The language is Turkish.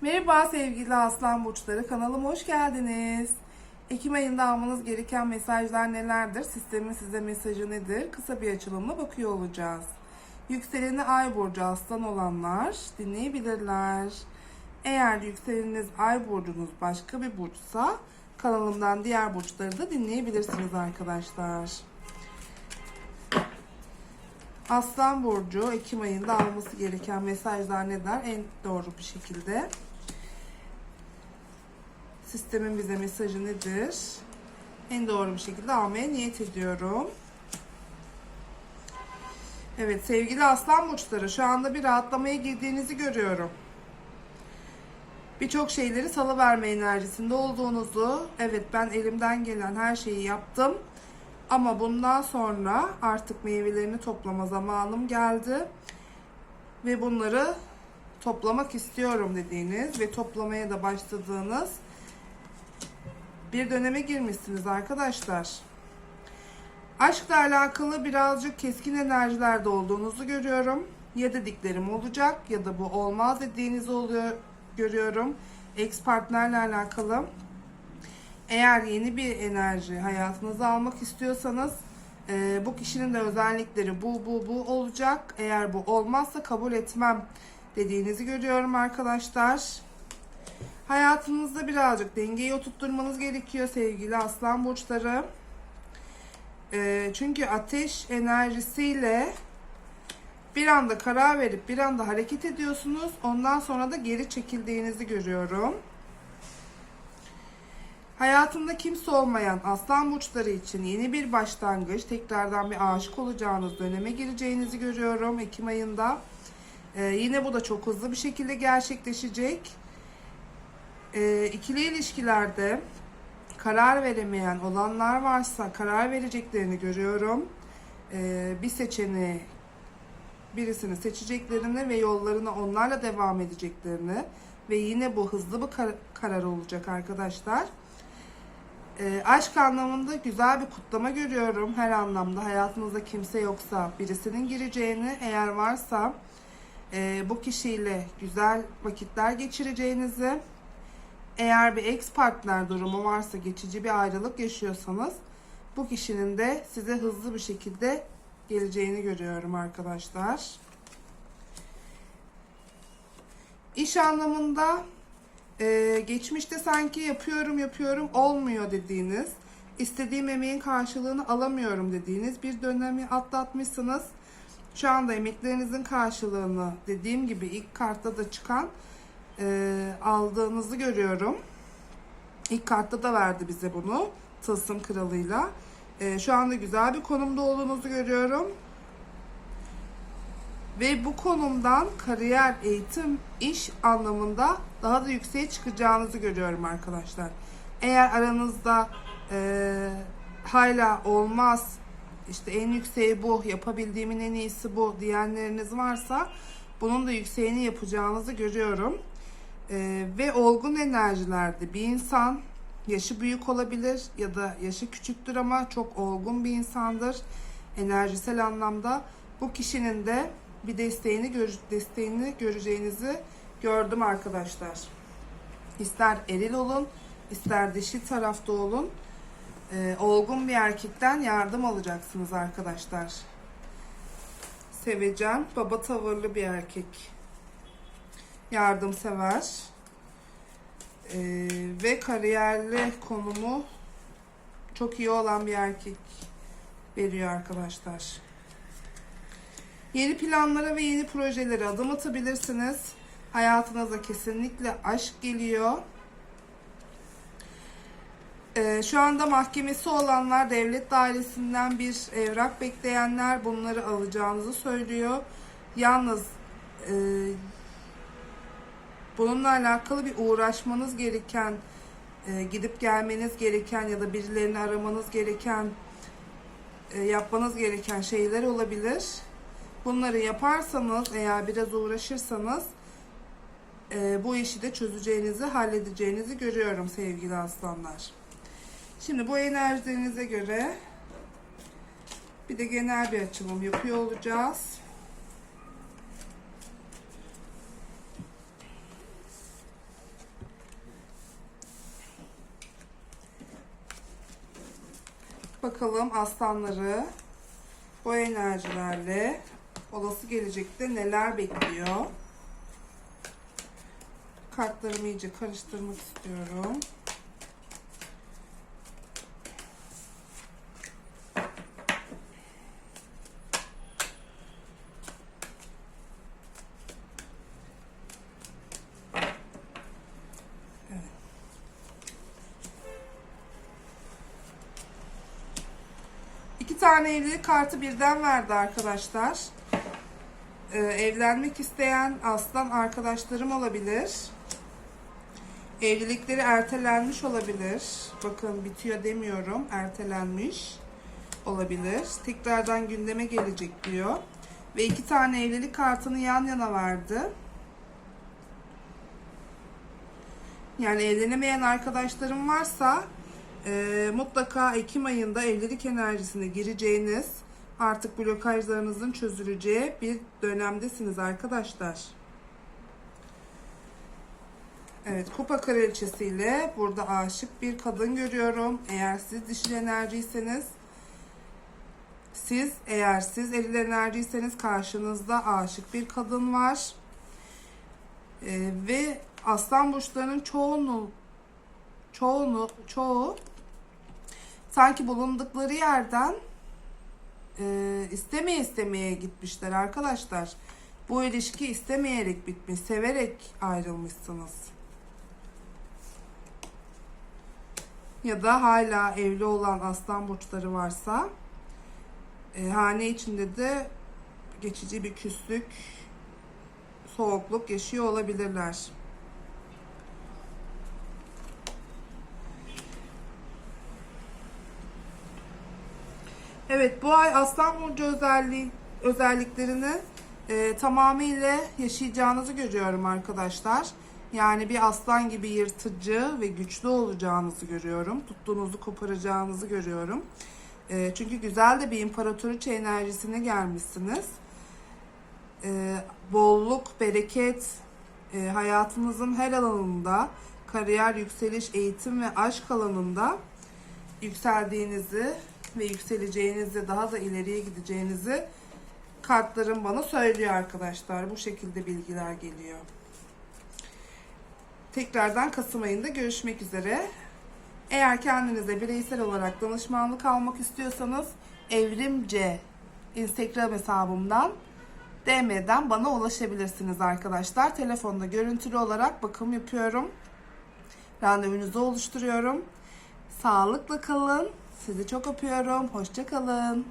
Merhaba sevgili aslan burçları kanalıma hoş geldiniz. Ekim ayında almanız gereken mesajlar nelerdir? Sistemin size mesajı nedir? Kısa bir açılımla bakıyor olacağız. Yükseleni ay burcu aslan olanlar dinleyebilirler. Eğer yükseleniniz ay burcunuz başka bir burçsa kanalımdan diğer burçları da dinleyebilirsiniz arkadaşlar. Aslan Burcu Ekim ayında alması gereken mesajlar neler? En doğru bir şekilde. Sistemin bize mesajı nedir? En doğru bir şekilde almaya niyet ediyorum. Evet sevgili Aslan Burçları şu anda bir rahatlamaya girdiğinizi görüyorum. Birçok şeyleri salıverme enerjisinde olduğunuzu, evet ben elimden gelen her şeyi yaptım. Ama bundan sonra artık meyvelerini toplama zamanım geldi. Ve bunları toplamak istiyorum dediğiniz ve toplamaya da başladığınız bir döneme girmişsiniz arkadaşlar. Aşkla alakalı birazcık keskin enerjilerde olduğunuzu görüyorum. Ya dediklerim olacak ya da bu olmaz dediğiniz oluyor görüyorum. Ex partnerle alakalı. Eğer yeni bir enerji hayatınıza almak istiyorsanız e, bu kişinin de özellikleri bu bu bu olacak. Eğer bu olmazsa kabul etmem dediğinizi görüyorum arkadaşlar. Hayatınızda birazcık dengeyi oturtturmanız gerekiyor sevgili aslan burçları. E, çünkü ateş enerjisiyle bir anda karar verip bir anda hareket ediyorsunuz. Ondan sonra da geri çekildiğinizi görüyorum. Hayatında kimse olmayan aslan burçları için yeni bir başlangıç, tekrardan bir aşık olacağınız döneme gireceğinizi görüyorum Ekim ayında. Ee, yine bu da çok hızlı bir şekilde gerçekleşecek. Ee, ikili ilişkilerde karar veremeyen olanlar varsa karar vereceklerini görüyorum. Ee, bir seçeneği birisini seçeceklerini ve yollarına onlarla devam edeceklerini ve yine bu hızlı bir kar- karar olacak arkadaşlar. E, aşk anlamında güzel bir kutlama görüyorum her anlamda. Hayatınızda kimse yoksa birisinin gireceğini, eğer varsa e, bu kişiyle güzel vakitler geçireceğinizi, eğer bir ex partner durumu varsa, geçici bir ayrılık yaşıyorsanız, bu kişinin de size hızlı bir şekilde geleceğini görüyorum arkadaşlar. İş anlamında ee, geçmişte sanki yapıyorum yapıyorum olmuyor dediğiniz, istediğim emeğin karşılığını alamıyorum dediğiniz bir dönemi atlatmışsınız. Şu anda emeklerinizin karşılığını dediğim gibi ilk kartta da çıkan e, aldığınızı görüyorum. İlk kartta da verdi bize bunu Tılsım Kralı'yla. E, şu anda güzel bir konumda olduğunuzu görüyorum. Ve bu konumdan kariyer, eğitim, iş anlamında daha da yükseğe çıkacağınızı görüyorum arkadaşlar. Eğer aranızda e, hala olmaz, işte en yükseği bu, yapabildiğimin en iyisi bu diyenleriniz varsa bunun da yükseğini yapacağınızı görüyorum. E, ve olgun enerjilerde bir insan yaşı büyük olabilir ya da yaşı küçüktür ama çok olgun bir insandır enerjisel anlamda. Bu kişinin de bir desteğini gör, desteğini göreceğinizi gördüm arkadaşlar. İster eril olun, ister dişi tarafta olun. Ee, olgun bir erkekten yardım alacaksınız arkadaşlar. Sevecen, baba tavırlı bir erkek. Yardımsever. Ee, ve kariyerli konumu çok iyi olan bir erkek veriyor arkadaşlar. Yeni planlara ve yeni projelere adım atabilirsiniz. Hayatınıza kesinlikle aşk geliyor. Ee, şu anda mahkemesi olanlar, devlet dairesinden bir evrak bekleyenler bunları alacağınızı söylüyor. Yalnız e, bununla alakalı bir uğraşmanız gereken, e, gidip gelmeniz gereken ya da birilerini aramanız gereken, e, yapmanız gereken şeyler olabilir. Bunları yaparsanız eğer biraz uğraşırsanız e, bu işi de çözeceğinizi, halledeceğinizi görüyorum sevgili aslanlar. Şimdi bu enerjinize göre bir de genel bir açılım yapıyor olacağız. Bakalım aslanları bu enerjilerle olası gelecekte neler bekliyor. Kartlarımı iyice karıştırmak istiyorum. Tane evlilik kartı birden verdi arkadaşlar. Ee, evlenmek isteyen aslan arkadaşlarım olabilir. Evlilikleri ertelenmiş olabilir. Bakın bitiyor demiyorum. Ertelenmiş olabilir. Tekrardan gündeme gelecek diyor. Ve iki tane evlilik kartını yan yana verdi. Yani evlenemeyen arkadaşlarım varsa e, mutlaka Ekim ayında evlilik enerjisine gireceğiniz, artık blokajlarınızın çözüleceği bir dönemdesiniz arkadaşlar. Evet, kupa kraliçesiyle burada aşık bir kadın görüyorum. Eğer siz dişil enerjiyseniz, siz eğer siz eril enerjiyseniz karşınızda aşık bir kadın var. Ee, ve aslan burçlarının çoğunu çoğunu çoğu sanki bulundukları yerden e, istemeye istemeye gitmişler arkadaşlar. Bu ilişki istemeyerek bitmiş, severek ayrılmışsınız. Ya da hala evli olan aslan burçları varsa e, hane içinde de geçici bir küslük, soğukluk yaşıyor olabilirler. Evet bu ay Aslan Burcu özelliği, özelliklerini e, tamamıyla yaşayacağınızı görüyorum arkadaşlar. Yani bir aslan gibi yırtıcı ve güçlü olacağınızı görüyorum. Tuttuğunuzu koparacağınızı görüyorum. E, çünkü güzel de bir imparatoriçe enerjisine gelmişsiniz. E, bolluk, bereket, e, hayatınızın her alanında, kariyer, yükseliş, eğitim ve aşk alanında yükseldiğinizi ve yükseleceğinizi, daha da ileriye gideceğinizi kartlarım bana söylüyor arkadaşlar. Bu şekilde bilgiler geliyor. Tekrardan Kasım ayında görüşmek üzere. Eğer kendinize bireysel olarak danışmanlık almak istiyorsanız Evrimce Instagram hesabımdan DM'den bana ulaşabilirsiniz arkadaşlar. Telefonda görüntülü olarak bakım yapıyorum. Randevunuzu oluşturuyorum. Sağlıkla kalın. Sizi çok öpüyorum. Hoşça kalın.